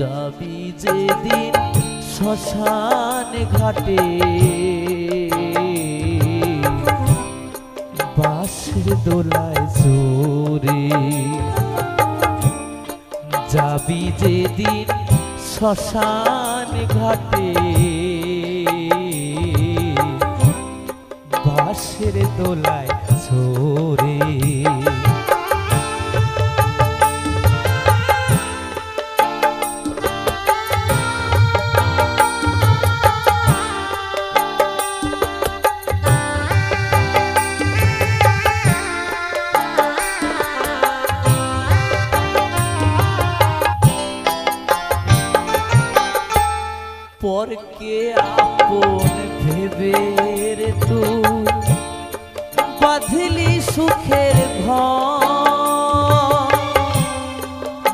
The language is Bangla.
যাবি যেদিন শ্মশান ঘাটে। বাঁশের দোলায় জোরে যাবি যেদিন শ্মশান ঘাটে। বাঁশের দোলায় ছোরে পরকে আপন ভেবে তুই বাঁধলি সুখের ঘর